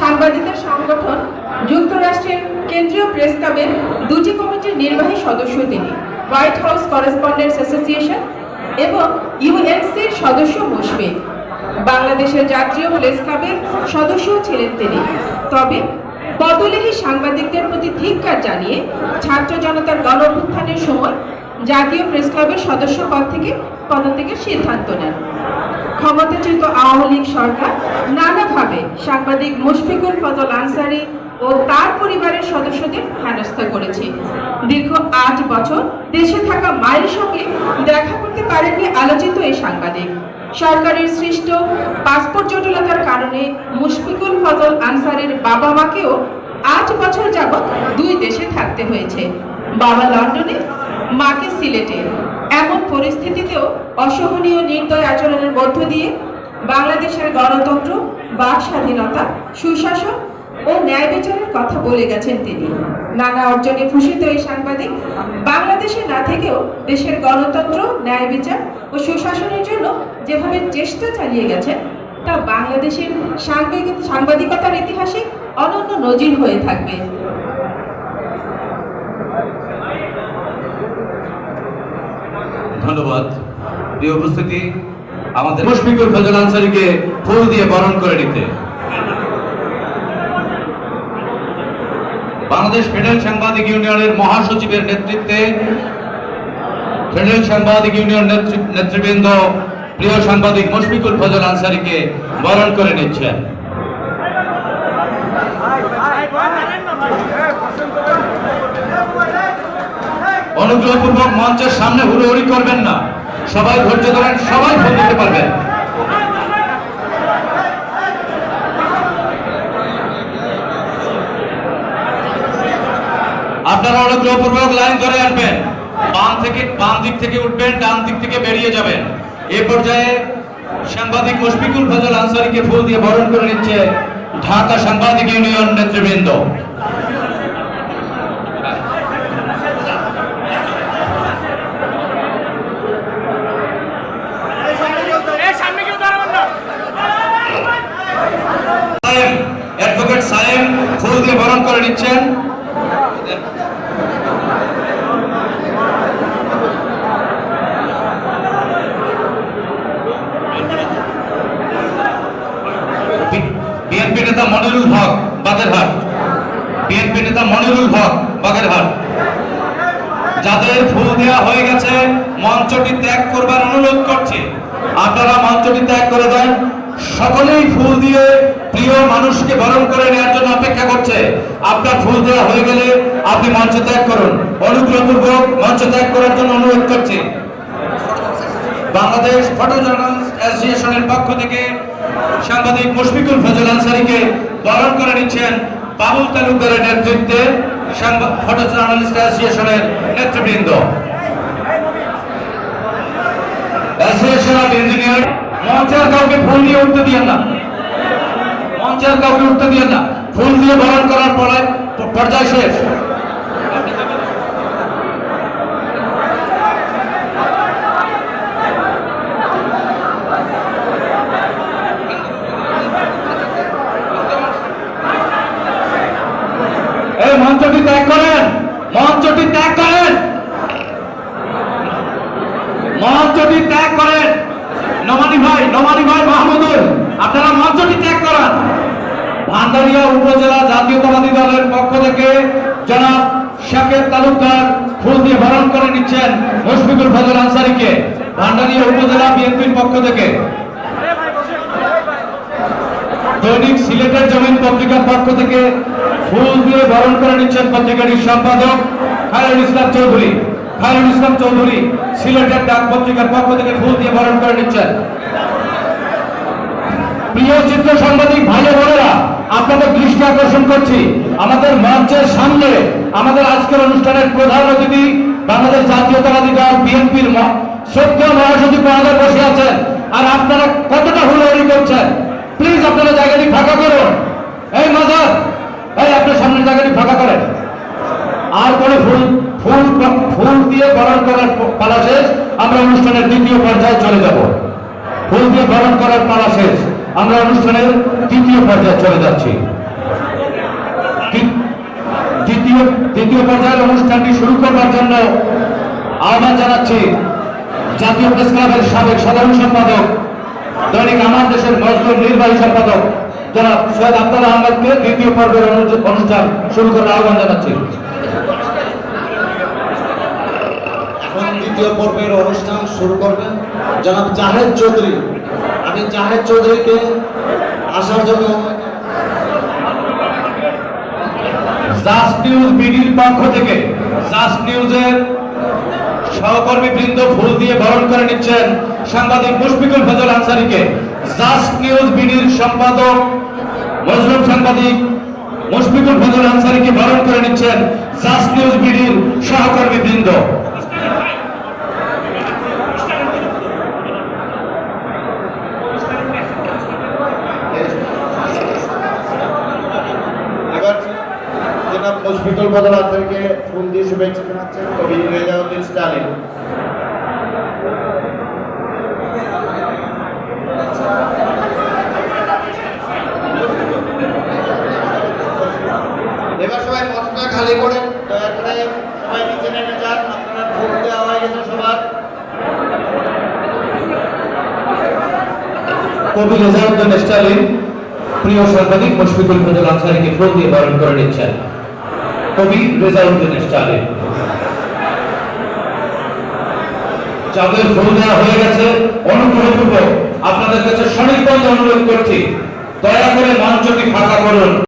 সাংবাদিকদের সংগঠন, যুক্তরাষ্ট্রের কেন্দ্রীয় প্রেস ক্লাবের দুটি কমিটির নির্বাহী সদস্য তিনি, হোয়াইট হাউস করেসপন্ডেন্টস অ্যাসোসিয়েশন এবং ইউএনসির সদস্য মুশফিক। বাংলাদেশের জাতীয় প্রেস ক্লাবের সদস্যও ছিলেন তিনি। তবে পদলেহী সাংবাদিকদের প্রতি ধিক্কার জানিয়ে ছাত্র জনতার গণ সময় জাতীয় প্রেস ক্লাবের সদস্য পদ থেকে পদত্যাগের সিদ্ধান্ত নেন। ক্ষমতাচ্যুত আওয়ামী লীগ সরকার নানাভাবে সাংবাদিক মুশফিকুল ফজল আনসারি ও তার পরিবারের সদস্যদের হেনস্থা করেছে। দীর্ঘ আট বছর দেশে থাকা মায়ের সঙ্গে দেখা করতে পারেননি আলোচিত এই সাংবাদিক। সরকারের সৃষ্ট পাসপোর্ট জটিলতার কারণে মুশফিকুল ফজল আনসারের বাবা মাকেও আট বছর যাবৎ দুই দেশে থাকতে হয়েছে। বাবা লন্ডনে, মাকে সিলেটে। এমন পরিস্থিতিতেও অসহনীয় নির্দয় আচরণের মধ্য দিয়ে বাংলাদেশের গণতন্ত্র, বাক স্বাধীনতা, সুশাসন ও ন্যায় বিচারের কথা বলে গেছেন তিনি। নানা অর্জনে ভূষিত এই সাংবাদিক বাংলাদেশে না থেকেও দেশের গণতন্ত্র, ন্যায় বিচার ও সুশাসনের জন্য যেভাবে চেষ্টা চালিয়ে গেছেন, তা বাংলাদেশের সাংবাদিক সাংবাদিকতার ইতিহাসে অনন্য নজির হয়ে থাকবে। ধন্যবাদ। প্রিয় উপস্থিতি, আমাদের মুশফিকুল ফজল আনসারিকে ফুল দিয়ে বরণ করে নিতে। বাংলাদেশ ফেডারেল সাংবাদিক ইউনিয়নের মহাসচিবের নেতৃত্বে ফেডারেল সাংবাদিক ইউনিয়ন নেতৃ- নেতৃবৃন্দ, প্রিয় সাংবাদিক মুশফিকুল ফজল আনসারিকে বরণ করে নিচ্ছেন। অনুগ্রহপূর্বক মঞ্চের সামনে হুড়োহুড়ি করবেন না। সবাই ধৈর্য ধরেন, সবাই ফোন দিতে পারবেন। আপনারা অনুগ্রহপূর্বক লাইন ধরে আসবেন। বাম থেকে, বাম দিক থেকে উঠবেন, ডান দিক থেকে বেরিয়ে যাবেন। এ পর্যায়ে সাংবাদিক মুশফিকুল ফজল আনসারিকে ফুল দিয়ে বরণ করে নিচ্ছে ঢাকা সাংবাদিক ইউনিয়ন নেতৃবৃন্দ সামনে কেউ দাঁড়াবেন না সায়েম অ্যাডভোকেট সায়েম ফুল দিয়ে বরণ করে নিচ্ছেন? বিএনপি নেতা মনিরুল হক, বাগেরহাট। বিএনপি নেতা মনিরুল হক, বাগেরহাট। যাদের ফুল দেওয়া হয়ে গেছে, মঞ্চটি ত্যাগ করবার অনুরোধ করছি। আপনারা মঞ্চটি ত্যাগ করে দেন। সকলেই ফুল দিয়ে প্রিয় মানুষকে বরণ করে নেওয়ার জন্য অপেক্ষা করছে। আপনার ফুল দেওয়া হয়ে গেলে আপনি মঞ্চ ত্যাগ করুন। অনুগ্রহপূর্বক মঞ্চ ত্যাগ করার জন্য অনুরোধ করছি। বাংলাদেশ ফটো জার্নালিস্ট পক্ষ থেকে সাংবাদিক মুশফিকুল ফজল আনসারিকে বরণ করে নিচ্ছেন বাবুল তালুকদারের নেতৃত্বে ফটো জার্নালিস্ট অ্যাসোসিয়েশনের নেতৃবৃন্দ। মঞ্চের কাউকে ফুল দিয়ে উঠতে দিয়েন না। মঞ্চের কাউকে উঠতে দিয়েন না। ফুল দিয়ে বরণ করার পরে পর্যায় শেষ। মঞ্চটি ত্যাগ করেন। মঞ্চটি ত্যাগ করেন। মঞ্চটি ত্যাগ করেন। নমানি ভাই নমানি ভাই মাহমুদুল, আপনারা মঞ্চটি ত্যাগ করান। ভান্ডারিয়া উপজেলা জাতীয়তাবাদী দলের পক্ষ থেকে জনাব শাকের তালুকদার ফুল দিয়ে বরণ করে নিচ্ছেন মুশফিকুল ফজল আনসারিকে, ভান্ডারিয়া উপজেলা বিএনপির পক্ষ থেকে। দৈনিক সিলেটের জমিন পত্রিকার পক্ষ থেকে ফুল দিয়ে বরণ করে নিচ্ছেন পত্রিকাটির সম্পাদক খায়রুল ইসলাম চৌধুরী। খায়রুল ইসলাম চৌধুরী সিলেটের ডাক পত্রিকার পক্ষ থেকে ফুল দিয়ে বরণ করে নিচ্ছেন। প্রিয় চিত্র সাংবাদিক ভাই বোনেরা, আপনাদের দৃষ্টি আকর্ষণ করছি। আমাদের মঞ্চের সামনে আমাদের আজকের অনুষ্ঠানের প্রধান অতিথি বাংলাদেশ জাতীয়তাবাদী দল বিএনপির শ্রদ্ধা মহাসচিব মহোদয় বসে আছেন। আর আপনারা কতটা হুড়োহুড়ি করছেন? প্লিজ আপনারা জায়গাটি ফাঁকা করুন। এই মাজার এই আপনার সামনের জায়গাটি ফাঁকা করেন। আর কোনো ফুল ফুল ফুল দিয়ে বরণ করার পালা শেষ, আমরা অনুষ্ঠানের দ্বিতীয় পর্যায়ে চলে যাব। ফুল দিয়ে বরণ করার পালা শেষ, আমরা অনুষ্ঠানের তৃতীয় পর্যায়ে চলে যাচ্ছি। তৃ- দ্বিতীয় দ্বিতীয় পর্যায়ের অনুষ্ঠানটি শুরু করবার জন্য আহ্বান জানাচ্ছি জাতীয় প্রেস ক্লাবের সাবেক সাধারণ সম্পাদক, দৈনিক আমার দেশের মজলুম নির্বাহী সম্পাদক, জনাব সৈয়দ আব্দুল আহমদকে দ্বিতীয় পর্বের অনুষ্ঠান শুরু করার আহ্বান জানাচ্ছি। দ্বিতীয় পর্বের অনুষ্ঠান শুরু করবেন। জনাব জাহেদ চৌধুরী। আমি জাহেদ চৌধুরীকে আসার জন্য নিউজ পক্ষ থেকে সহকর্মী বৃন্দ ফুল দিয়ে বরণ করে নিচ্ছেন সাংবাদিক মুশফিকুল ফজল আনসারীকে। নিউজ বিডির সম্পাদক, মজলুম সাংবাদিক মুশফিকুল ফজল আনসারীকে বরণ করে নিচ্ছেন নিউজ বিডির সহকর্মী বৃন্দ এবার মুশফিকুল বদল আচারকে ফুল দিয়ে শুভেচ্ছা জানাচ্ছেন কবি রেজাউদ্দিন স্টালিন। এবার সবাই খালি দয়া করে সবাই নিচে নেমে যান, আপনারা ফুল দেওয়া হয়ে গেছে সবার। কবি রেজাউদ্দিন স্টালিন, প্রিয় সাংবাদিক, মুশফিকুল ফজল আনসারীকে ফুল দিয়ে বরণ করে নিচ্ছেন। কবি রেজাউদ্দিনের চালে যাদের ফুল দেওয়া হয়ে গেছে, অনুগ্রহপূর্বক আপনাদের কাছে সনির্বন্ধ অনুরোধ করছি। দয়া করে মঞ্চটি ফাঁকা করুন।